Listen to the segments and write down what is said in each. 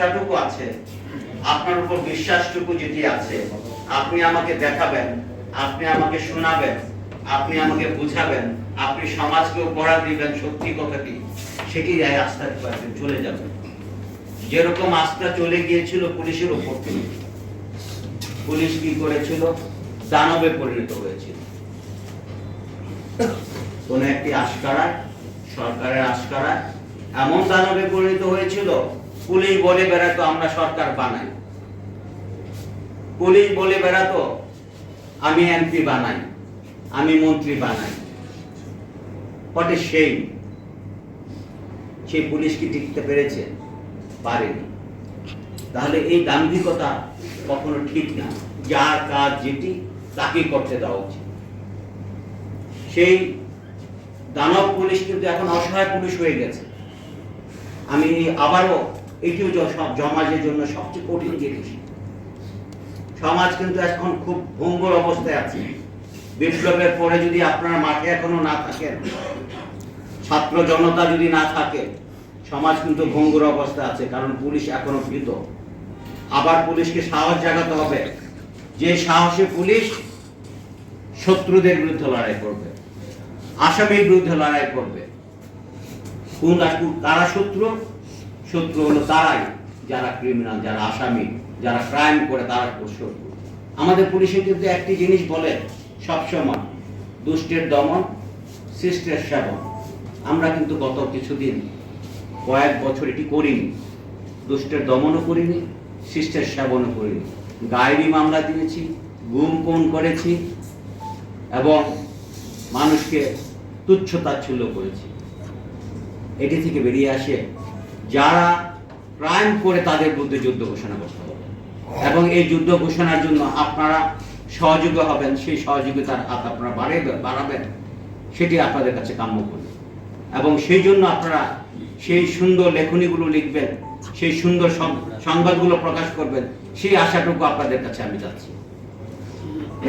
আস্থাটুকু আছে। আপনার উপর বিশ্বাসটুকু যেটি আছে, আপনি আমাকে দেখাবেন, আপনি আমাকে শোনাবেন, আপনি আমাকে বুঝাবেন, আপনি সমাজকে উপহার দিবেন সত্যি কথাটি, সেটি এই আস্থাটুকু একদিন চলে যাবে যেরকম আস্থা চলে গিয়েছিল পুলিশের উপর থেকে। পুলিশ কি করেছিল? দানবে পরিণত হয়েছিল। কোন একটি আস্কারায় সরকারের আস্কারায় এমন দানবে পরিণত হয়েছিল পুলিশ বলে বেড়াতো, আমরা সরকার বানাই। পুলিশ বলে বেড়াতো, আমি এমপি বানাই, আমি মন্ত্রী বানাই। পটে সেই। সেই পুলিশ কি টিকতে পেরেছে? পারেনি। তাহলে এই দাম্ভিকতা কখনো ঠিক না। যার কাজ যেটি তাকে করতে দেওয়া উচিত। সেই দানব পুলিশ কিন্তু এখন অসহায় পুলিশ হয়ে গেছে। আমি আবারও এটিও সমাজের জন্য সবচেয়ে কঠিন জিনিস সমাজ কিন্তু এখন খুব ভঙ্গুর অবস্থায় আছে। বিপ্লবের পরে যদি আপনারা মাঠে এখনও না থাকেন ছাত্র জনতা যদি না থাকে, সমাজ কিন্তু ভঙ্গুর অবস্থা আছে, কারণ পুলিশ এখনও ভীত। আবার পুলিশকে সাহস জাগাতে হবে। যে সাহসে পুলিশ শত্রুদের বিরুদ্ধে লড়াই করবে, আসামির বিরুদ্ধে লড়াই করবে। কোন কারা শত্রু? শত্রু হলো তারাই, যারা ক্রিমিনাল যারা আসামি, যারা ক্রাইম করে তারা শত্রু। আমাদের পুলিশে কিন্তু একটি জিনিস বলে সবসময়, দুষ্টের দমন শিষ্টের সেবন। আমরা কিন্তু গত কিছুদিন, কয়েক বছর এটি করিনি। দুষ্টের দমনও করিনি শিষ্টের সেবনও করিনি। গায়েবী মামলা দিয়েছি, গুম কোন করেছি, এবং মানুষকে তুচ্ছ তাচ্ছল্য করেছি। এটি থেকে বেরিয়ে আসে যারা ক্রাইম করে তাদের বিরুদ্ধে যুদ্ধ ঘোষণা করতে হবে। এবং এই যুদ্ধ ঘোষণার জন্য আপনারা সহযোগী হবেন, সেই সহযোগিতার হাত আপনারা বাড়াবেন বাড়াবেন, সেটি আপনাদের কাছে কাম্য করবে। এবং সেই জন্য আপনারা সেই সুন্দর লেখনীগুলো লিখবেন, সেই সুন্দর সংবাদগুলো প্রকাশ করবেন, সেই আশাটুকু আপনাদের কাছে আমি যাচ্ছি।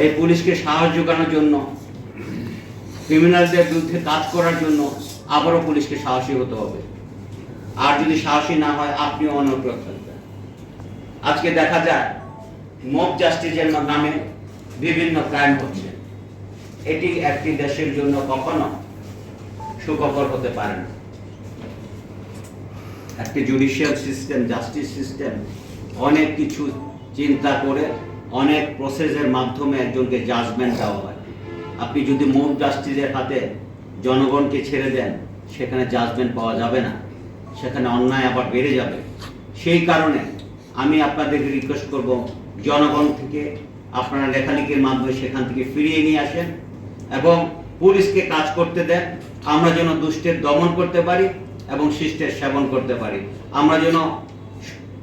এই পুলিশকে সাহস যোগানোর জন্য ক্রিমিনালদের বিরুদ্ধে কাজ করার জন্য আবারও পুলিশকে সাহসী হতে হবে। আর যদি সাহসী না হয় অনুপ্রয়োগ থাকবেন আজকে দেখা যায়, মব জাস্টিসের নামে বিভিন্ন ক্রাইম হচ্ছে। এটি একটি দেশের জন্য কখনো সুখকর হতে পারে না। একটি জুডিশিয়াল সিস্টেম জাস্টিস সিস্টেম অনেক কিছু চিন্তা করে, অনেক প্রসেসের মাধ্যমে একজনকে জাজমেন্ট দেওয়া হয়। আপনি যদি মোট জাস্টিসের হাতে জনগণকে ছেড়ে দেন, সেখানে জাজমেন্ট পাওয়া যাবে না। সেখানে অন্যায় আবার বেড়ে যাবে। সেই কারণে আমি আপনাদেরকে রিকোয়েস্ট করব, জনগণ থেকে আপনারা লেখালেখির মাধ্যমে সেখান থেকে ফিরিয়ে নিয়ে আসেন এবং পুলিশকে কাজ করতে দেন। আমরা যেন দুষ্টের দমন করতে পারি এবং শিষ্টের সেবন করতে পারি। আমরা যেন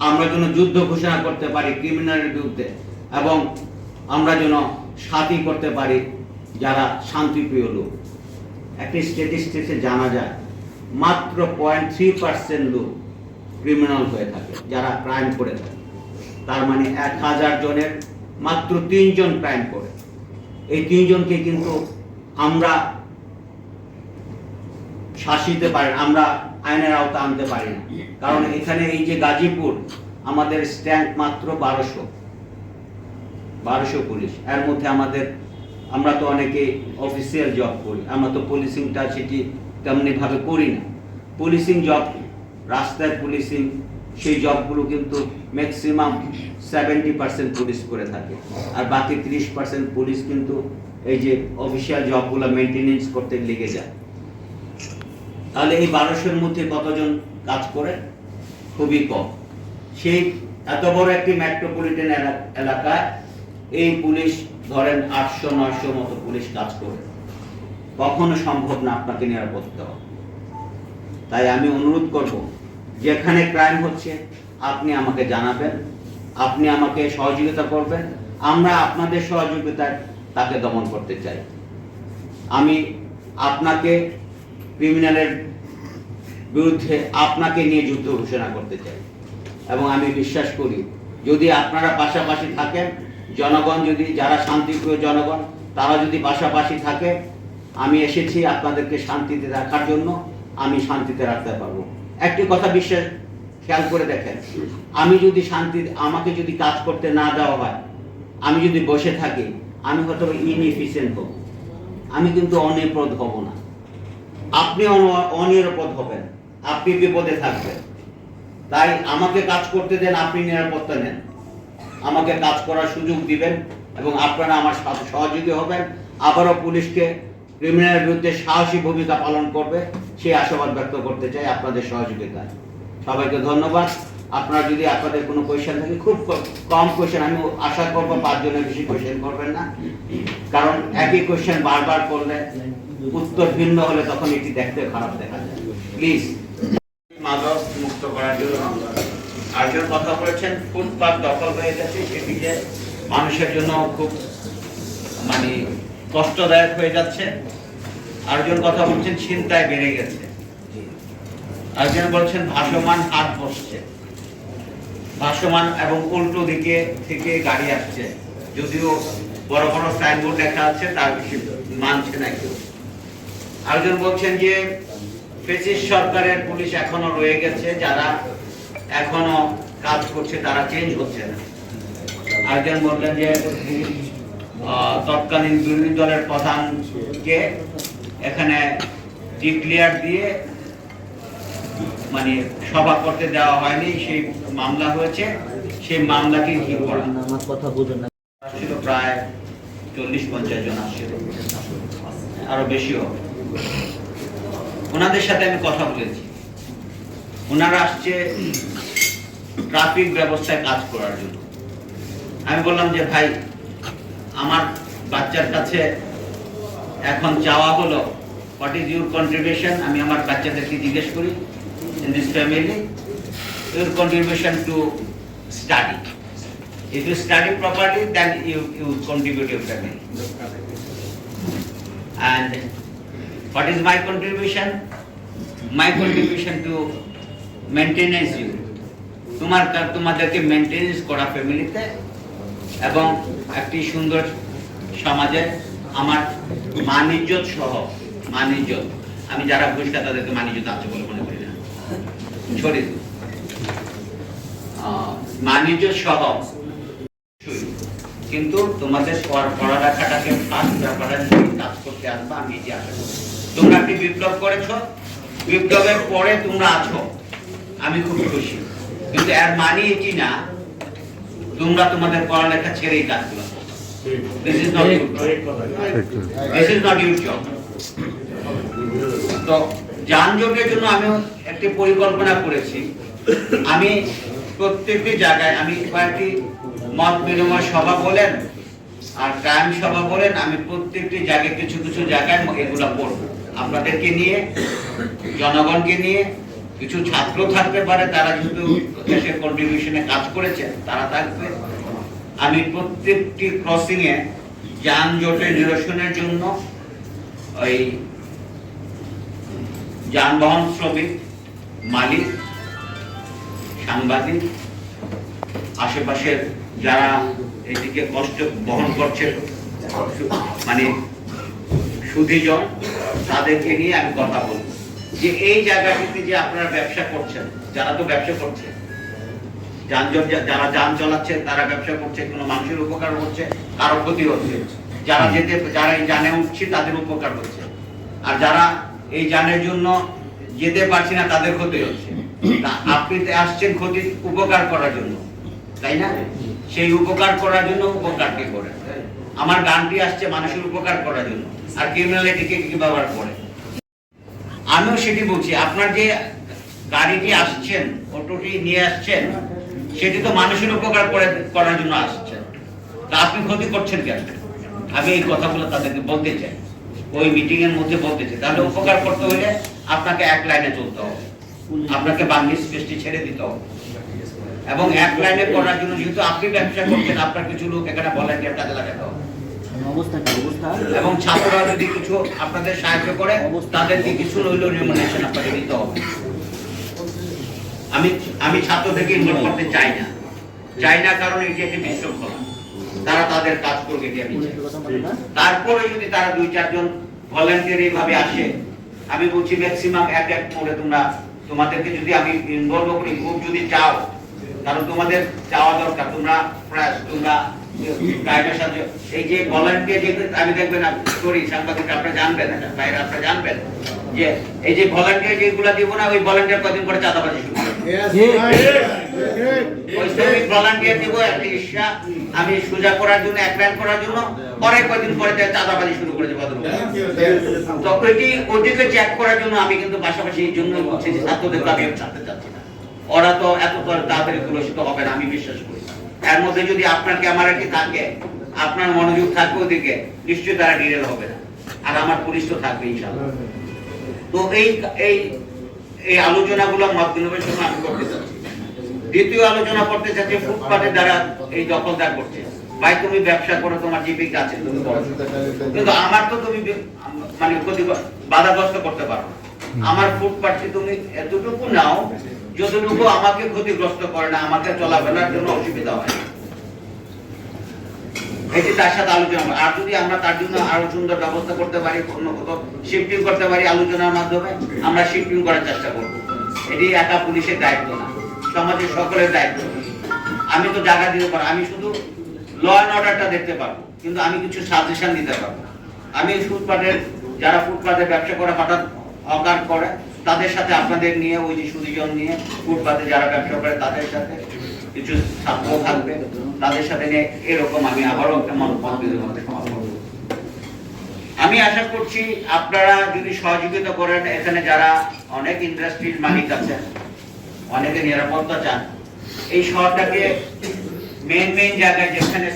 আমরা যেন যুদ্ধ ঘোষণা করতে পারি ক্রিমিনালের বিরুদ্ধে এবং আমরা যেন সাথী করতে পারি যারা শান্তিপ্রিয় লোক। একটি স্ট্যাটিস্টিক্সে জানা যায়। মাত্র পয়েন্ট থ্রি পার্সেন্ট লোক ক্রিমিনাল হয়ে থাকে, যারা ক্রাইম করে থাকে। তার মানে এক হাজার জনের মাত্র তিনজন ক্রাইম করে। এই তিনজনকে কিন্তু আমরা শাসিতে পারি, আমরা আইনের আওতা আনতে পারি না। কারণ এখানে এই যে গাজীপুর, আমাদের স্ট্যাম্প মাত্র বারোশো। বারোশো পুলিশ। এর মধ্যে আমাদের, আমরা তো অনেকে অফিসিয়াল জব করি, আমরা তো পুলিশিংটা সেটি তেমনি ভাবে করি না। পুলিশিং জব রাস্তায় পুলিশিং, সেই জবগুলো কিন্তু ম্যাক্সিমাম সেভেন্টি পার্সেন্ট পুলিশ করে থাকে। আর বাকি ত্রিশ পার্সেন্ট পুলিশ কিন্তু এই যে অফিসিয়াল জবগুলো মেনটেনেন্স করতে লেগে যায়। তাহলে এই বারোশোর মধ্যে কতজন কাজ করে? খুবই কম। সেই এত বড় একটি মেট্রোপলিটন এলা- এলাকায় এই পুলিশ ধরেন আটশো, নয়শো মতো পুলিশ কাজ করে। কখনো সম্ভব না আপনাকে নিরাপত্তা দেওয়া। তাই আমি অনুরোধ করব, যেখানে ক্রাইম হচ্ছে, আপনি আমাকে জানাবেন, আপনি আমাকে সহযোগিতা করবেন, আমরা আপনাদের সহযোগিতায় তাকে দমন করতে চাই। আমি আপনাকে ক্রিমিনালের বিরুদ্ধে আপনাকে নিয়ে যুদ্ধ ঘোষণা করতে চাই এবং আমি বিশ্বাস করি, যদি আপনারা পাশাপাশি থাকেন, জনগণ যদি, যারা শান্তিপ্রিয় জনগণ, তারা যদি পাশাপাশি থাকে আমি এসেছি আপনাদেরকে শান্তিতে রাখার জন্য, আমি শান্তিতে রাখতে পারব। একটি কথা বিশ্বাস খেয়াল করে দেখেন। আমি যদি শান্তি, আমাকে যদি কাজ করতে না দেওয়া হয়, আমি যদি বসে থাকি, আমি হয়তো ইনএফিসিয়েন্ট হব। আমি কিন্তু অনিরাপদ হব না। আপনি অন- অনিরাপদ হবেন। আপনি বিপদে থাকবেন। তাই আমাকে কাজ করতে দেন, আপনি নিরাপত্তা নেন। আমাকে কাজ করার সুযোগ দিবেন এবং আপনারা আমার সহযোগী হবেন। আবারও পুলিশকে ক্রিমিনালের বিরুদ্ধে সাহসী ভূমিকা পালন করবে, সেই আশাবাদ ব্যক্ত করতে চাই আপনাদের সহযোগিতায়। সবাইকে ধন্যবাদ। আপনারা যদি আপনাদের কোনো কোয়েশ্চেন থাকে, খুব কম কোয়েশ্চেন আমি আশা করব পাঁচজনের বেশি কোয়েশ্চেন করবেন না। কারণ একই কোয়েশ্চেন বারবার করলে উত্তর ভিন্ন হলে তখন এটি দেখতে খারাপ দেখা যায়। প্লিজ মাদক মুক্ত করার জন্য আরেকজন কথা বলেছেন, ফুটপাত দখল হয়ে গেছে সেটিকে মানুষের জন্য খুব মানে কষ্টদায়ক হয়ে যাচ্ছে। আরেকজন কথা বলছেন চিন্তায় বেড়ে গেছে। আরেকজন বলছেন ভাসমান হাত বসছে। ভাসমান এবং উল্টো দিকে থেকে গাড়ি আসছে। যদিও বড় বড় সাইনবোর্ড লেখা আছে তার মানছে না কেউ। আরেকজন বলছেন যে ফেসিস সরকারের পুলিশ এখনও রয়ে গেছে যারা এখনও কাজ করছে তারা চেঞ্জ হচ্ছে না। আরেকজন বললেন যে তৎকালীন বিরোধী দলের প্রধানকে এখানে ডিক্লিয়ার দিয়ে মানে সভা করতে দেওয়া হয়নি, সেই মামলা হয়েছে, সেই মামলাটি কি করা। কথা প্রায় চল্লিশ পঞ্চাশ জন আসছিল। আরও বেশি ওনাদের সাথে আমি কথা বলেছি। ওনারা আসছে ট্রাফিক ব্যবস্থায় কাজ করার জন্য। আমি বললাম যে, ভাই আমার বাচ্চার কাছে এখন চাওয়া হলো হোয়াট ইজ ইউর কন্ট্রিবিউশন আমি আমার বাচ্চাদেরকে জিজ্ঞেস করি in this family your contribution to study if you study properly then you you contribute your family and what is my contribution my contribution to maintenance you তোমার তোমাদেরকে maintenance করা ফ্যামিলিতে এবং একটি সুন্দর সমাজে আমার মান ইজ্জত সহ মান ইজ্জত। আমি যারা ঘুষটা তাদেরকে মান ইজ্জত আছে বলে মনে করি না। ছড়িয়ে দিই। আহ, মান ইজ্জত সহ। কিন্তু তোমাদের পড়া- পড়ালেখাটাকে ফার্স্ট ব্যাপারে কাজ করতে আসবা আমি এটি আশা তোমরা একটি বিপ্লব করেছ? বিপ্লবের পরে তোমরা আছো। আমি খুব খুশি। কিন্তু এর মানে এটি না? তোমরা তোমাদের পড়ালেখা ছেড়েই কাজগুলো ইউর জব তো যানজটের জন্য আমি একটি পরিকল্পনা করেছি। আমি প্রত্যেকটি জায়গায়, আমি কয়েকটি মত বিনিময় সভা বলেন আর ক্রাইম সভা বলেন, আমি প্রত্যেকটি জায়গায়, কিছু কিছু জায়গায় এগুলো করব। আপনাদেরকে নিয়ে, জনগণকে নিয়ে কিছু ছাত্র থাকতে পারে, তারা যেহেতু দেশের কন্ট্রিবিউশনে কাজ করেছে তারা থাকবে। আমি প্রত্যেকটি ক্রসিং এ যানজটের নিরসনের জন্য ওই যানবাহন শ্রমিক, মালিক, সাংবাদিক, আশেপাশের যারা এদিকে কষ্ট বহন করছে মানে সুধীজন, তাদেরকে নিয়ে আমি কথা বলব যে এই জায়গাটিতে যে আপনারা ব্যবসা করছেন যারা তো ব্যবসা করছে যানজট যারা যান চালাচ্ছে তারা ব্যবসা করছে কোনো মানুষের উপকার হচ্ছে কারও ক্ষতি হচ্ছে। যারা যেতে যারা এই যানে উঠছে তাদের উপকার হচ্ছে। আর যারা এই যানের জন্য যেতে পারছে না তাদের ক্ষতি হচ্ছে। আপনি আসছেন ক্ষতি উপকার করার জন্য তাই না? সেই উপকার করার জন্য উপকারকে করেন আমার গানটি আসছে মানুষের উপকার করার জন্য। আর ক্রিমিনালিটিকে কি ব্যবহার করে? আমিও সেটি বলছি, আপনার যে গাড়িটি আসছেন, অটোটি নিয়ে আসছেন, সেটি তো মানুষের উপকার করে, করার জন্য আসছেন। তা আপনি ক্ষতি করছেন কেন? আমি এই কথাগুলো তাদেরকে বলতে চাই। ওই মিটিং এর মধ্যে বলতে চাই। তাহলে উপকার করতে হলে আপনাকে এক লাইনে চলতে হবে। আপনাকে বাংলি স্পেসটি ছেড়ে দিতে হবে। এবং এক লাইনে করার জন্য যেহেতু আপনি ব্যবসা করছেন, আপনার কিছু লোক এখানে ভলান্টিয়ার কাজে লাগাতে হবে। অবস্থা কি অবস্থা? এবং ছাত্ররা যদি কিছু আপনাদের সাহায্য করে তাদেরকে কিছু রিমুনেশন আপনাকে দিতে হবে। আমি আমি ছাত্রদেরকে ইনভলভ করতে চাই না। চাই না কারণ এটি একটি বিশৃঙ্খলা তারা তাদের কাজ করবে তারপরে যদি তারা দুই চারজন ভলান্টিয়ার এইভাবে আসে আমি বলছি ম্যাক্সিমাম এক এক করে তোমরা তোমাদেরকে যদি আমি ইনভলভ করি খুব যদি চাও কারণ তোমাদের চাওয়া দরকার। তোমরা প্রায় তোমরা গাইডের সাথে এই যে ভলান্টিয়ার যে আমি দেখবেন করি সাংবাদিক আপনারা জানবেন বাইরে আপনারা জানবেন যে এই যে ভলান্টিয়ার যেগুলো দিব না ওই ভলান্টিয়ার কদিন পরে চাঁদাবাজি শুরু ওই শ্রমিক ভলান্টিয়ার দিব একটা ঈর্ষা আমি সোজা করার জন্য এক করার জন্য পরে কয়দিন পরে চাঁদাবাজি শুরু করে দেবো তো এটি ওটিকে চেক করার জন্য আমি কিন্তু পাশাপাশি এই জন্য ছাত্রদের আমি ছাড়তে চাচ্ছি না। ওরা তো এত তাড়াতাড়ি তুলসিত হবে না, আমি বিশ্বাস করি। এর মধ্যে যদি আপনার ক্যামেরাটি থাকে, আপনার মনোযোগ থাকবে ওদিকে, নিশ্চয়ই তারা ডিরেল হবে না। আর আমার পুলিশ তো থাকবে ইনশাআল্লাহ। তো এই এই এই আলোচনাগুলো বিনিময়ের জন্য আমি করতে চাচ্ছি। দ্বিতীয় আলোচনা করতে চাচ্ছি ফুটপাতের দ্বারা এই দখলদার করছে। ভাই, তুমি ব্যবসা করো, তোমার জীবিকা আছে, তুমি কিন্তু আমার তো তুমি মানে বাধাগ্রস্ত করতে পারো। আমার ফুটপাথটি তুমি এতটুকু নাও যতটুকু আমাকে ক্ষতিগ্রস্ত করে না, আমাকে চলাফেরার জন্য অসুবিধা হয় এটি তার সাথে আলোচনা। আর যদি আমরা তার জন্য আরও সুন্দর ব্যবস্থা করতে পারি, অন্য কোথাও শিফটিং করতে পারি আলোচনার মাধ্যমে, আমরা শিফটিং করার চেষ্টা করব। এটি একা পুলিশের দায়িত্ব না, সমাজের সকলের দায়িত্ব। আমি তো জায়গা দিতে পারব আমি শুধু ল অ্যান্ড অর্ডারটা দেখতে পারব, কিন্তু আমি কিছু সাজেশন দিতে পারব আমি ফুটপাতের যারা ফুটপাথে ব্যবসা করে, হঠাৎ অকার করে তাদের সাথে আপনাদের নিয়ে, ওই যে সুদীজন নিয়ে, ফুটপাতে যারা ব্যবসা করে, তাদের সাথে কিছু ছাত্র থাকবে তাদের সাথে নিয়ে এরকম আমি আবারও একটা বিনিময়ের মধ্যে সমাধান। আমি আশা করছি আপনারা যদি সহযোগিতা করেন, এখানে যারা অনেক ইন্ডাস্ট্রির মালিক আছেন, অনেকে নিরাপত্তা চান, এই শহরটাকে মেন মেন জায়গায় যেখানে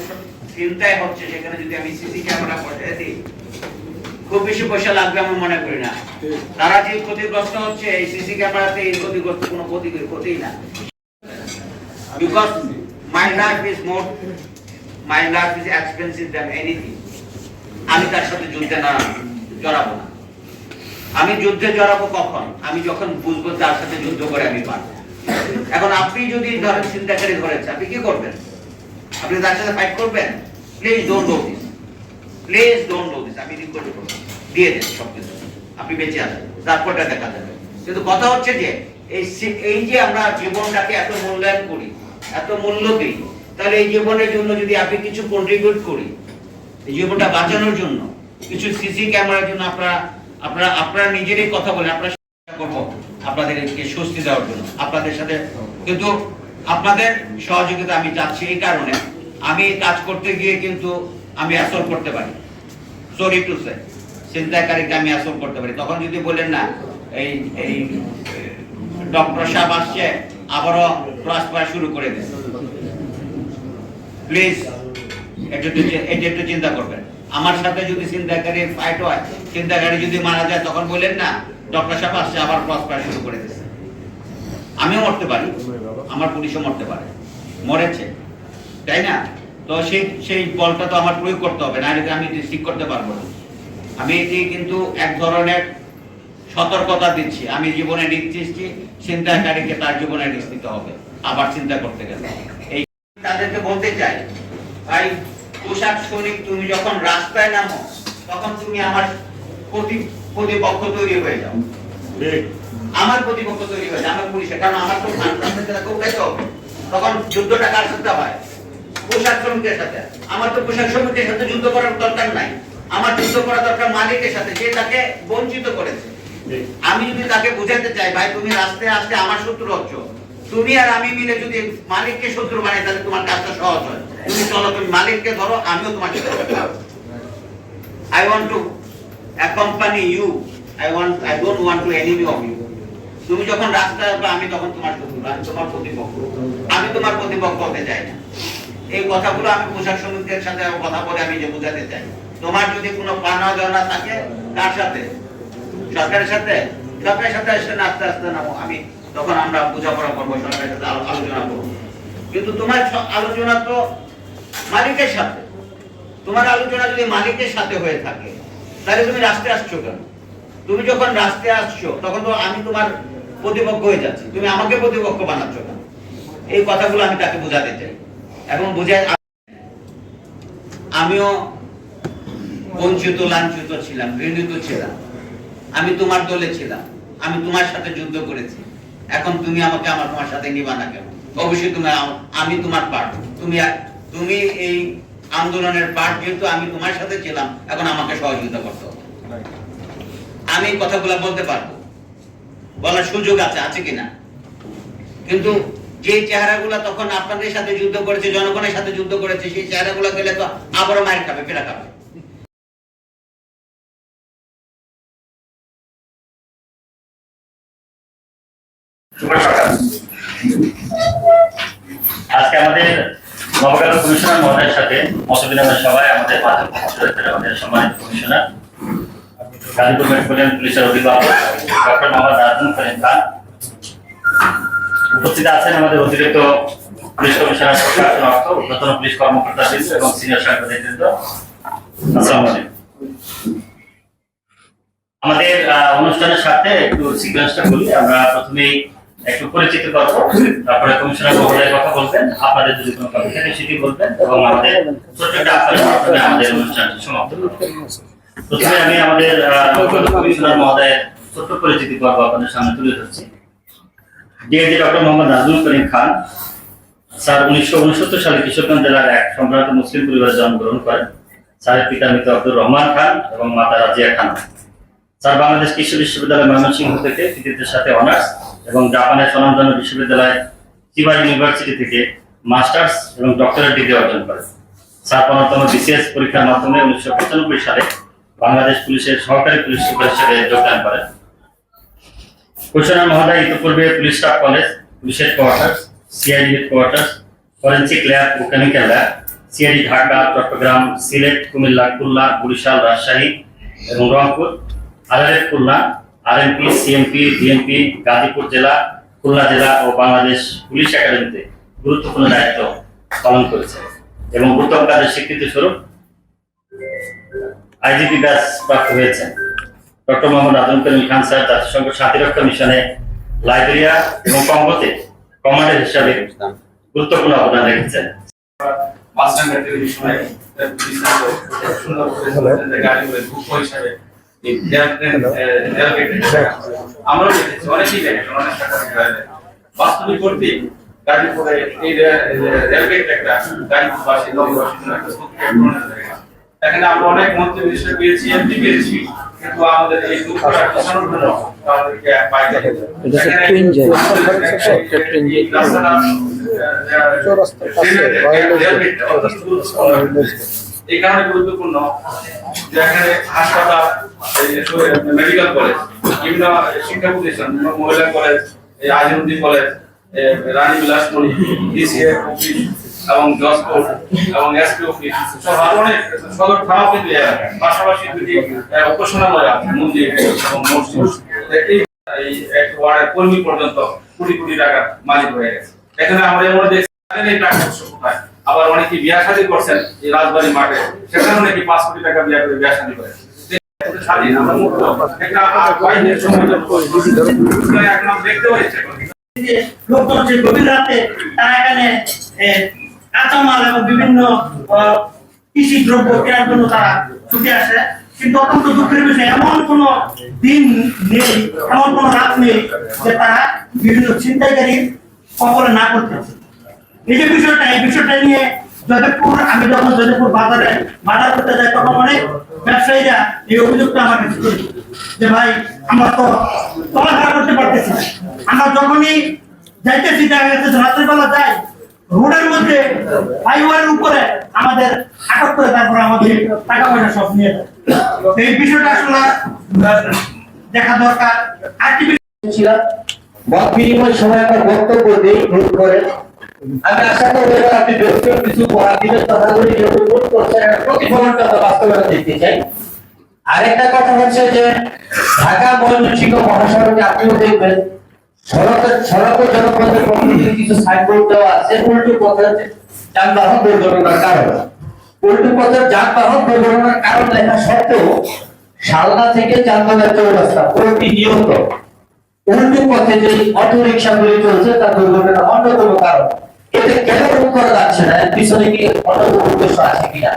চিন্তায় হচ্ছে, সেখানে যদি আমি সিসি ক্যামেরা বসাই দিই খুব বেশি পয়সা লাগবে আমি মনে করি না। তারা যে ক্ষতিগ্রস্ত হচ্ছে, এই সিসি ক্যামেরাতে এই ক্ষতিগ্রস্ত কোনো ক্ষতি ক্ষতি না। Because my life is more my life is expensive than anything আমি তার সাথে যুদ্ধে না জড়াবো না। আমি যুদ্ধে জড়াবো কখন? আমি যখন বুঝব তার সাথে যুদ্ধ করে আমি পারব। এখন আপনি যদি ধরেন চিন্তাকারী ধরেছে, আপনি কি করবেন? আপনি তার সাথে ফাইট করবেন? Please don't do this please don't do this আমি রিকোয়েস্ট করব। দিয়ে দেন সব কিছু আপনি বেঁচে আছেন। তারপরটা দেখা যাবে। কিন্তু কথা হচ্ছে যে, এই এই যে আমরা জীবনটাকে এত মূল্যায়ন করি, এত মূল্য দিই, তাহলে এই জীবনের জন্য যদি আপনি কিছু কন্ট্রিবিউট করি, এই জীবনটা বাঁচানোর জন্য, কিছু সিসি ক্যামেরার জন্য আপনারা আপনারা আপনারা নিজেরই কথা বলে আপনারা করব আপনাদেরকে স্বস্তি দেওয়ার জন্য, আপনাদের সাথে। কিন্তু আপনাদের সহযোগিতা আমি চাচ্ছি এই কারণে। আমি কাজ করতে গিয়ে কিন্তু আমি অ্যাসল করতে পারি। সরি টু সে চিন্তাকারীকে আমি অ্যাসল করতে পারি। তখন যদি বলেন না, এই এই, ডক্টর সাহেব আসছে, আবারও ক্লাস করা শুরু করে দেন। প্লিজ, এটা একটু চিন্তা করবেন। আমার সাথে যদি চিন্তাকারী ফাইট হয় চিন্তাকারী যদি মারা যায়, তখন বলেন না, ডক্টর সাহেব আসছে, আবার ক্রস করা শুরু করে দিচ্ছে আমিও মরতে পারি, আমার পুলিশও মরতে পারে। মরেছে, তাই না? তো সেই সেই বলটা তো আমার প্রয়োগ করতে হবে না আমি ঠিক করতে পারব না। আমি এটি কিন্তু এক ধরনের সতর্কতা দিচ্ছি। আমি জীবনে নিচ্ছি চিন্তাকারীকে তার জীবনে নিশ্চিত হবে। আবার চিন্তা করতে গেলে। এই তাদেরকে বলতে চাই ভাই পোশাক শ্রমিক তুমি যখন রাস্তায় নামো তখন তুমি আমার প্রতি প্রতিপক্ষ তৈরি হয়ে যাও। আমার প্রতিপক্ষ তৈরি হয়ে যায় আমার পুলিশে। কারণ আমার তো কেউ খাইতে হবে। তখন যুদ্ধটা কার সাথে হয়? পোশাক শ্রমিকের সাথে। আমার তো পোশাক শ্রমিকের সাথে যুদ্ধ করার দরকার নাই। আমার যুদ্ধ করা দরকার মালিকের সাথে যে তাকে বঞ্চিত করেছে। আমি যদি তাকে বুঝাতে চাই ভাই তুমি রাস্তায় আসতে আমার শত্রু হচ্ছ। তুমি আর আমি মিলে যদি মালিককে শত্রু বানাই তাহলে তোমার কাজটা সহজ হয়। তুমি চলো তুমি মালিককে ধরো আমিও তোমাকে I want to accompany you I want I don't want to enemy of you তুমি যখন রাস্তায় আসবে আমি তখন তোমার শত্রু আমি তোমার প্রতিপক্ষ। আমি তোমার প্রতিপক্ষ হতে চাই না। এই কথাগুলো আমি পোশাক শ্রমিকদের সাথে কথা বলে আমি যে বোঝাতে চাই। তোমার যদি কোনো পানা দেওয়া থাকে, কার সাথে? সরকারের সাথে? সরকারের সাথে আসলে আস্তে আস্তে নামো। আমি তখন আমরা বোঝাপড়া করব, সরকারের সাথে আলোচনা করব। কিন্তু তোমার আলোচনা তো মালিকের সাথে। তোমার আলোচনা যদি মালিকের সাথে হয়ে থাকে, তাহলে তুমি রাস্তায় আসছো কেন? তুমি যখন রাস্তায় আসছো, তখন তো আমি তোমার প্রতিপক্ষ হয়ে যাচ্ছি। তুমি আমাকে প্রতিপক্ষ বানাচ্ছ কেন? এই কথাগুলো আমি তাকে বোঝাতে চাই। এবং বুঝাই আমিও বঞ্চিত, লাঞ্ছিত ছিলাম, ঘৃণিত ছিলাম। আমি তোমার দলে ছিলাম, আমি তোমার সাথে যুদ্ধ করেছি। এখন তুমি আমাকে আমার তোমার সাথে নিবা না কেন? অবশ্যই তুমি আমি তোমার পার্ট তুমি তুমি এই আন্দোলনের পার্ট যেহেতু আমি তোমার সাথে ছিলাম, এখন আমাকে সহযোগিতা করতে হবে। আমি কথাগুলো বলতে পারব। বলার সুযোগ আছে আছে কিনা? কিন্তু যে চেহারাগুলো তখন আপনাদের সাথে যুদ্ধ করেছে, জনগণের সাথে যুদ্ধ করেছে, সেই চেহারাগুলো গেলে তো আবারও মায়ের খাবে ফেরা খাবে। আজকে আমাদের কমিশনার মহোদয়ের সাথে মতবিনিময় সভায় আমাদের আমাদের সম্মানিত কমিশনার, গাজীপুর মেট্রোপলিটন পুলিশের অধিবাবক ডক্টর মোহাম্মদ খান। উপস্থিত আছেন আমাদের অতিরিক্ত পুলিশ কমিশনার পুলিশ কর্মকর্তা বৃন্দ এবং সিনিয়র সাংবাদিক বৃন্দ। আসসালামু আলাইকুম। আমাদের অনুষ্ঠানের সাথে একটু সিকোয়েন্সটা বলি আমরা প্রথমেই একটু পরিচিত করব। তারপরে কমিশনার মহোদয় কথা বলবেন, আপনাদের যদি কোনো কথা থাকে সেটি বলবেন এবং আমাদের একটা মাধ্যমে আমাদের অনুষ্ঠানটি সমাপ্ত প্রথমে আমি আমাদের কমিশনার মহোদয়ের ছোট্ট পরিচিতি পর্ব আপনাদের সামনে তুলে ধরছি। ডক্টর মোহাম্মদ নাজমুল করিম খান, স্যার উনিশশো উনসত্তর সালে কিশোরগঞ্জ জেলার এক সম্ভ্রান্ত মুসলিম পরিবারে জন্মগ্রহণ করেন। স্যারের পিতা মৃত আব্দুর রহমান খান এবং মাতা রাজিয়া খান। স্যার বাংলাদেশ কৃষি বিশ্ববিদ্যালয় ময়মনসিংহ থেকে কৃতিত্বের সাথে অনার্স এবং জাপানের স্বনামধন্য বিশ্ববিদ্যালয় চিবা ইউনিভার্সিটি থেকে মাস্টার্স এবং ডক্টরেট ডিগ্রি অর্জন করেন স্যার পনেরোতম বিসিএস পরীক্ষার মাধ্যমে উনিশশো পঁচানব্বই সালে বাংলাদেশ পুলিশের সহকারী পুলিশ সুপার হিসেবে যোগদান করেন কমিশনার মহোদয় ইতিপূর্বে police staff college, police headquarters, CID headquarters, forensic lab ও chemical lab, CID Dhaka, Chittagong, Sylhet, Comilla, Khulna, Barishal, Rajshahi এবং Rangpur RF Khulna RMP CMP DMP Gazipur জেলা খুলনা জেলা ও বাংলাদেশ পুলিশ একাডেমিতে গুরুত্বপূর্ণ দায়িত্ব পালন করেছে এবং উত্তম কাজের স্বীকৃতি স্বরূপ আইজিপি ব্যাচ প্রাপ্ত হয়েছেন ডক্টর মোহাম্মদ আজম করিম খান স্যার জাতিসংঘ শান্তিরক্ষা মিশনে লাইবেরিয়া এবং কঙ্গোতে কমান্ডার হিসাবে গুরুত্বপূর্ণ অবদান রেখেছেন। মাস্টার ম্যাট্রিক আমরা অনেকেই অনেক টাকা বাস্তবিক করতে গাড়ি এই রেলগেট একটা গাড়ি নগরবাসী একটা প্রণয়ন গেছে। এখানে আমরা অনেক মন্ত্রী মিনিস্টার পেয়েছি এমপি পেয়েছি কিন্তু আমাদের এই দুঃখটা পোষানোর জন্য আমাদেরকে পাই নাই। এই কারণে গুরুত্বপূর্ণ যে এখানে হাসপাতাল মেডিকেল কলেজ বিভিন্ন শিক্ষা প্রতিষ্ঠান মহিলা college college Rani Bilasmoni DCA office এবং জজকোর্ট এবং এসপি অফিস সব আরও অনেক সদর থানাও কিন্তু পাশাপাশি দুটি উপাসনালয় মন্দির এবং মসজিদ। এই এক ওয়ার্ডের কর্মী পর্যন্ত কোটি কোটি টাকার মালিক হয়ে গেছে। এখানে আমরা এমন দেখছি টাকা কোথায়? আবার অনেকে বিয়া শাদী করছেন এই রাজবাড়ি মাঠে সেখানে নাকি পাঁচ কোটি টাকা বিয়া করে বিয়া শাদী করে। স্বাধীন আমরা মুক্ত একটা বাইরের সময় এখন আমরা দেখতে পাচ্ছি যে লোকজন যে গভীর রাতে তারা এখানে এ, কাঁচামাল এবং বিভিন্ন কৃষি দ্রব্য কেনার জন্য তারা ছুটে আসে। কিন্তু অত্যন্ত দুঃখের বিষয় এমন কোন দিন নেই এমন কোন রাত নেই যে তারা বিভিন্ন চিন্তাকারীর কবলে না করতে এই বিষয়টা এই বিষয়টা নিয়ে যাদবপুর, আমি যখন যাদবপুর বাজারে বাজার করতে যাই, তখন অনেক ব্যবসায়ীরা এই অভিযোগটা আমার কাছে করে যে, ভাই, আমরা তো চলাফেরা করতে পারতেছি আমরা যখনই যাইতেছি, দেখা গেছে যে রাতের বেলা যাই, রোডের মধ্যে হাইওয়ের উপরে আমাদের আটক করে তারপরে আমাদের টাকা পয়সা সব নিয়ে এই বিষয়টা আসলে দেখা দরকার। সময় একটা বক্তব্য দিই করে। আমি আশা দুর্ঘটনার কারণ। দুর্ঘটনার সত্ত্বেও শালদা থেকে চান্দনা চৌরাস্তা প্রতিনিয়ত উল্টো পথে যে অটো রিক্সা গুলি চলছে, তার দুর্ঘটনা অন্যতম কারণ। এতে কেন করা যাচ্ছে না? পিছনে কি অন্য উদ্দেশ্য আছে কিনা?